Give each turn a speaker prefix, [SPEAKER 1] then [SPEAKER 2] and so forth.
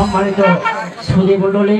[SPEAKER 1] সম্মানিত সুদী মণ্ডলী